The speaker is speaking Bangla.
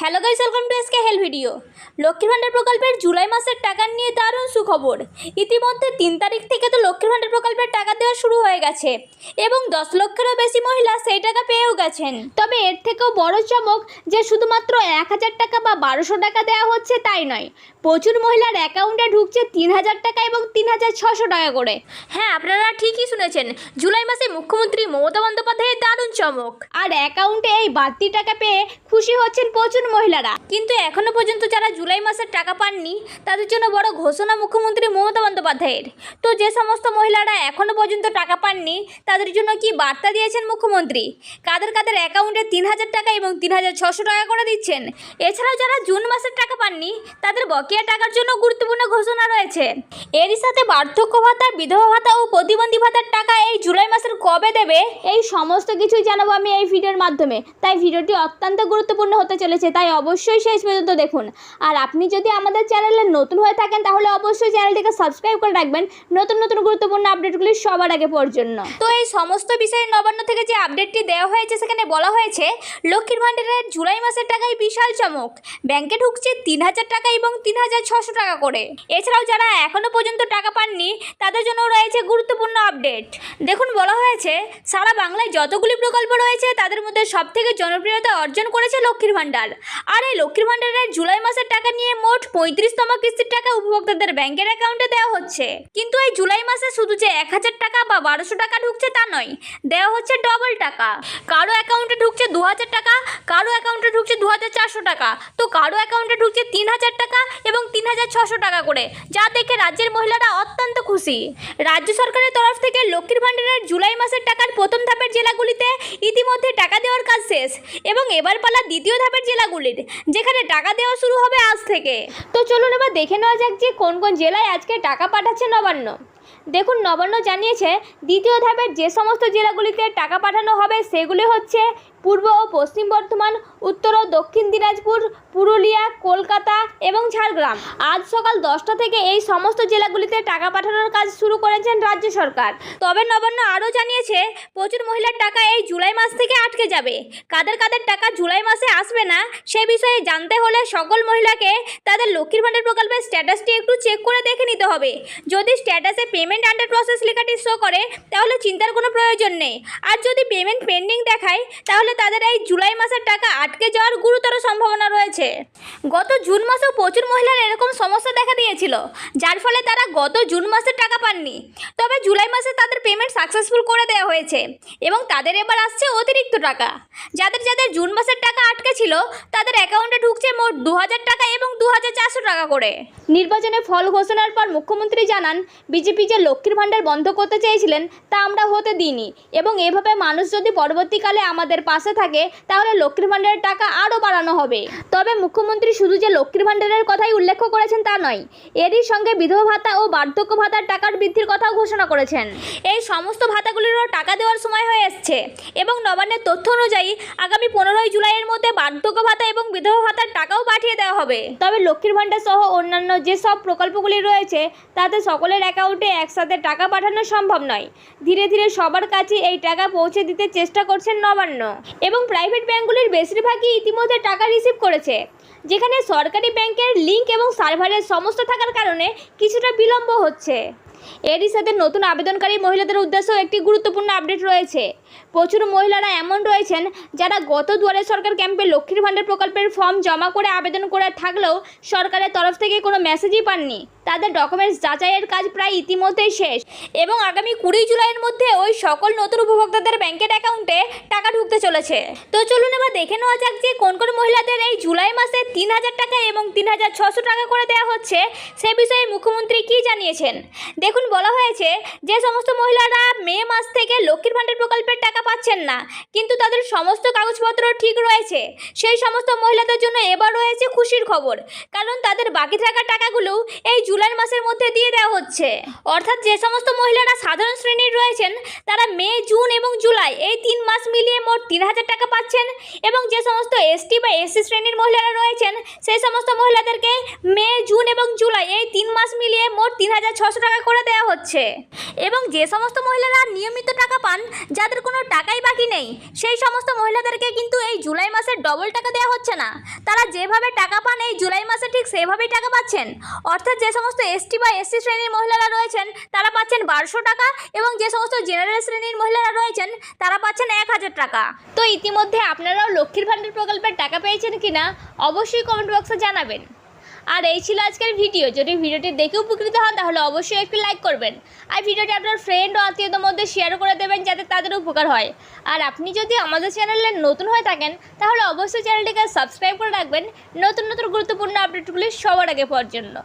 Hello guys welcome to SK hell video লক্ষ্মীর ভাণ্ডার প্রকল্পের জুলাই মাসের টাকা নিয়ে দারুণ সুখবর। ইতিমধ্যে তিন তারিখ থেকে তো লক্ষ্মীর ভাণ্ডার প্রকল্পের টাকা দেওয়া শুরু হয়ে গেছে এবং দশ লক্ষেরও বেশি মহিলা সেই টাকা পেয়েও গেছেন। তবে এর থেকেও বড় চমক যে শুধুমাত্র এক হাজার টাকা বা বারোশো টাকা দেওয়া হচ্ছে তাই নয়। প্রচুর মহিলার অ্যাকাউন্টে ঢুকছে তিন হাজার টাকা এবং তিন হাজার ছশো টাকা করে। হ্যাঁ আপনারা ঠিকই শুনেছেন। জুলাই মাসে মুখ্যমন্ত্রী মমতা বন্দ্যোপাধ্যায়ের দারুণ চমক। আর অ্যাকাউন্টে এই বাড়তি টাকা পেয়ে খুশি হচ্ছেন প্রচুর মহিলারা। কিন্তু এখনও পর্যন্ত যারা জুলাই মাসের টাকা পাননি তাদের জন্য বড় ঘোষণা মুখ্যমন্ত্রী মমতা বন্দ্যোপাধ্যায়ের। তো যে সমস্ত মহিলারা এখনও পর্যন্ত টাকা পাননি তাদের জন্য কি বার্তা দিয়েছেন মুখ্যমন্ত্রী? কাদের কাদের অ্যাকাউন্টে তিন হাজার টাকা এবং তিন হাজার ছশো টাকা করে দিচ্ছেন? এছাড়াও যারা জুন মাসের টাকা পাননি তাদের বকেয়া টাকার জন্য গুরুত্বপূর্ণ ঘোষণা রয়েছে। এরই সাথে বার্ধক্য ভাতা, বিধবা ভাতা ও প্রতিবন্ধী ভাতার টাকা এই জুলাই মাসের কবে দেবে? এই সমস্ত কিছুই জানাব আমি এই ভিডিওর মাধ্যমে। তাই ভিডিওটি অত্যন্ত গুরুত্বপূর্ণ হতে চলেছে, তাই অবশ্যই শেষ পর্যন্ত দেখুন। আর আপনি যদি আমাদের চ্যানেলে নতুন হয়ে থাকেন, তাহলে অবশ্যই চ্যানেলটিকে সাবস্ক্রাইব করে রাখবেন নতুন নতুন গুরুত্বপূর্ণ আপডেটগুলি সবার আগে পড়ার জন্য। তো এই সমস্ত বিষয়ে নবান্ন থেকে যে আপডেটটি দেওয়া হয়েছে, সেখানে বলা হয়েছে, লক্ষ্মীর ভাণ্ডারের জুলাই মাসের টাকায় বিশাল চমক। ব্যাংকে ঢুকছে তিন হাজার টাকা এবং তিন হাজার ছশো টাকা করে। এছাড়াও যারা এখনও পর্যন্ত টাকা পাননি তাদের জন্য রয়েছে গুরুত্বপূর্ণ আপডেট দেখুন, বলা হয়েছে, সারা বাংলায় যতগুলি প্রকল্প রয়েছে, তাদের মধ্যে সব থেকে জনপ্রিয়তা অর্জন করেছে লক্ষ্মীর ভাণ্ডার। আর এই লক্ষ্মীর ভাণ্ডারের জুলাই মাসের টাকা নিয়ে মোট পঁয়ত্রিশতম কিস্তির টাকা উপভোক্তাদের ব্যাংকের অ্যাকাউন্টে দেওয়া হচ্ছে। কিন্তু এই জুলাই মাসে শুধু যে এক হাজার টাকা বা বারোশো টাকা ঢুকছে তা নয়, দেওয়া হচ্ছে ডবল টাকা। কারও অ্যাকাউন্টে ঢুকছে দু হাজার টাকা, কারও অ্যাকাউন্টে ঢুকছে দু হাজার চারশো টাকা। তো কারও অ্যাকাউন্টে ঢুকছে তিন হাজার টাকা এবং তিন হাজার ছশো টাকা করে। যা দেখে রাজ্যের মহিলারা অত্যন্ত খুশি। রাজ্য সরকারের তরফ থেকে লক্ষ্মীর ভাণ্ডারের জুলাই মাসের টাকার প্রথম ধাপের জেলাগুলিতে ইতিমধ্যে টাকা দেওয়ার কাজ শেষ এবং এবার পালা দ্বিতীয় ধাপের জেলাগুলির, যেখানে টাকা দেওয়া শুরু হবে আজ থেকে। তো চলুন এবার দেখে নেওয়া যাক যে কোন কোন জেলায় আজকে টাকা পাঠাচ্ছে নবান্ন। দেখুন, নবান্ন জানিয়েছে, দ্বিতীয় ধাপের যে সমস্ত জেলাগুলিতে টাকা পাঠানো হবে, সেগুলি হচ্ছে পূর্ব ও পশ্চিম বর্ধমান, উত্তর ও দক্ষিণ দিনাজপুর, পুরুলিয়া, কলকাতা এবং ঝাড়গ্রাম। আজ সকাল দশটা থেকে এই সমস্ত জেলাগুলিতে টাকা পাঠানোর কাজ শুরু করেছেন রাজ্য সরকার। তবে নবান্ন আরও জানিয়েছে, প্রচুর মহিলার টাকা এই জুলাই মাস থেকে আটকে যাবে। কাদের কাদের টাকা জুলাই মাসে আসবে না, সে বিষয়ে জানতে হলে সকল মহিলাকে তাদের লক্ষ্মীর ভাণ্ডার প্রকল্পের স্ট্যাটাসটি একটু চেক করে দেখে নিতে হবে। যদি স্ট্যাটাসে পেমেন্ট আন্ডার প্রসেস লেখাটি শো করে, তাহলে চিন্তার কোনো প্রয়োজন নেই। আর যদি পেমেন্ট পেন্ডিং দেখায়, তাহলে তাদের এই জুলাই মাসের টাকা আটকে যাওয়ার গুরুতর সম্ভাবনা রয়েছে। গত জুন মাসেও প্রচুর মহিলার এরকম সমস্যা দেখা দিয়েছিল, যার ফলে তারা গত জুন মাসের টাকা পাননি। তবে জুলাই মাসে তাদের পেমেন্ট সাকসেসফুল করে দেওয়া হয়েছে এবং তাদের এবার আসছে অতিরিক্ত টাকা। যাদের যাদের জুন মাসের টাকা আটকে ছিল, তাদের অ্যাকাউন্টে ঢুকছে মোট দু হাজার টাকা এবং দু হাজার চারশো টাকা করে। নির্বাচনে ফল ঘোষণার পর মুখ্যমন্ত্রী জানান, বিজেপি যে লক্ষ্মীর ভাণ্ডার বন্ধ করতে চেয়েছিলেন, তা আমরা হতে দিইনি এবং এভাবে মানুষ যদি পরবর্তীকালে আমাদের পাশে থাকে তাহলে লক্ষ্মীর ভাণ্ডারের টাকা আরও বাড়ানো হবে। তবে মুখ্যমন্ত্রী শুধু যে লক্ষ্মীর ভাণ্ডারের কথাই উল্লেখ করেছেন তা নয় এরই সঙ্গে বিধবা ভাতা ও বার্ধক্য ভাতার টাকার বৃদ্ধির কথাও ঘোষণা করেছেন। এই সমস্ত ভাতাগুলিরও টাকা দেওয়ার সময় হয়ে এসছে এবং নবান্নের তথ্য অনুযায়ী আগামী পনেরোই জুলাইয়ের মধ্যে বার্ধক্য ভাতা এবং বিধবা ভাতার টাকাও পাঠিয়ে দেওয়া হবে। তবে লক্ষ্মীর ভাণ্ডার সহ অন্যান্য যেসব প্রকল্পগুলি রয়েছে তাতে সকলের অ্যাকাউন্টে একসাথে টাকা পাঠানো সম্ভব নয়। ধীরে ধীরে সবার কাছে এই টাকা পৌঁছে দিতে চেষ্টা করছেন নবান্ন। এবং প্রাইভেট ব্যাঙ্কগুলির বেশিরভাগই ইতিমধ্যে টাকা রিসিভ করেছে, যেখানে সরকারি ব্যাংকের লিঙ্ক এবং সার্ভারের সমস্যা থাকার কারণে কিছুটা বিলম্ব হচ্ছে। এরই সাথে নতুন আবেদনকারী মহিলাদের উদ্দেশ্যেও একটি গুরুত্বপূর্ণ আপডেট রয়েছে। প্রচুর মহিলারা এমন রয়েছেন যারা গত দুয়ারে সরকার ক্যাম্পে লক্ষ্মীর ভাণ্ডার প্রকল্পের ফর্ম জমা করে আবেদন করে থাকলেও সরকারের তরফ থেকে কোনো মেসেজই পাননি। তাদের ডকুমেন্টস যাচাইয়ের কাজ প্রায় ইতিমধ্যেই শেষ এবং আগামী কুড়ি জুলাইয়ের মধ্যে ওই সকল নতুন উপভোক্তাদের ব্যাংকের অ্যাকাউন্টে টাকা ঢুকতে চলেছে। তো চলুন এবার দেখে নেওয়া যাক যে কোন কোন মহিলাদের এই জুলাই মাসে তিন হাজার টাকা এবং তিন হাজার ছশো টাকা করে দেওয়া হচ্ছে, সে বিষয়ে মুখ্যমন্ত্রী কী জানিয়েছেন? দেখুন, বলা হয়েছে যে সমস্ত মহিলারা মে মাস থেকে লক্ষ্মীর ভাণ্ডার প্রকল্পের টাকা পাচ্ছেন না, কিন্তু তাদের সমস্ত কাগজপত্র ঠিক রয়েছে। সেই সমস্ত মহিলাদের জন্য এবার রয়েছে খুশির খবর, কারণ তাদের বাকি থাকা টাকাগুলো এই জুলাই মাসের মধ্যে দিয়ে দেওয়া হচ্ছে। অর্থাৎ যে সমস্ত মহিলারা সাধারণ শ্রেণির রয়েছেন, তারা মে, জুন এবং জুলাই এই তিন মাস মিলিয়ে মোট তিন হাজার টাকা পাচ্ছেন এবং যে সমস্ত এসটি বা এসসি শ্রেণির মহিলারা রয়েছেন, সেই সমস্ত মহিলাদেরকে মে, জুন এবং জুলাই এই তিন মাস মিলিয়ে মোট তিন হাজার ছশো টাকা করে দেওয়া হচ্ছে। এবং যে সমস্ত মহিলারা নিয়মিত টাকা পান, যাদের কোনো টাকাই বাকি নেই, সেই সমস্ত মহিলাদেরকে কিন্তু এই জুলাই মাসে ডবল টাকা দেওয়া হচ্ছে না। তারা যেভাবে টাকা পান, এই জুলাই মাসে ঠিক সেভাবেই টাকা পাচ্ছেন। অর্থাৎ যে সমস্ত এসটি বা এসসি শ্রেণির মহিলারা রয়েছেন, তারা পাচ্ছেন বারোশো টাকা এবং যে সমস্ত জেনারেল শ্রেণির মহিলারা রয়েছেন, তারা পাচ্ছেন এক হাজার টাকা। তো ইতিমধ্যে আপনারাও লক্ষ্মীর ভাণ্ডার প্রকল্পের টাকা পেয়েছেন কিনা, অবশ্যই কমেন্ট বক্সে জানাবেন। আর এই ছিল আজকের ভিডিও। যদি ভিডিওটি দেখে উপকৃত হন, তাহলে অবশ্যই একটি লাইক করবেন। আর ভিডিওটি আপনার ফ্রেন্ড ও আত্মীয়দের মধ্যে শেয়ার করে দেবেন যাতে তাদের উপকার হয়। আর আপনি যদি আমাদের চ্যানেলে নতুন হয়ে থাকেন, তাহলে অবশ্যই চ্যানেলটিকে সাবস্ক্রাইব করে রাখবেন। নতুন নতুন গুরুত্বপূর্ণ আপডেটগুলি সবার আগে পাওয়ার জন্য।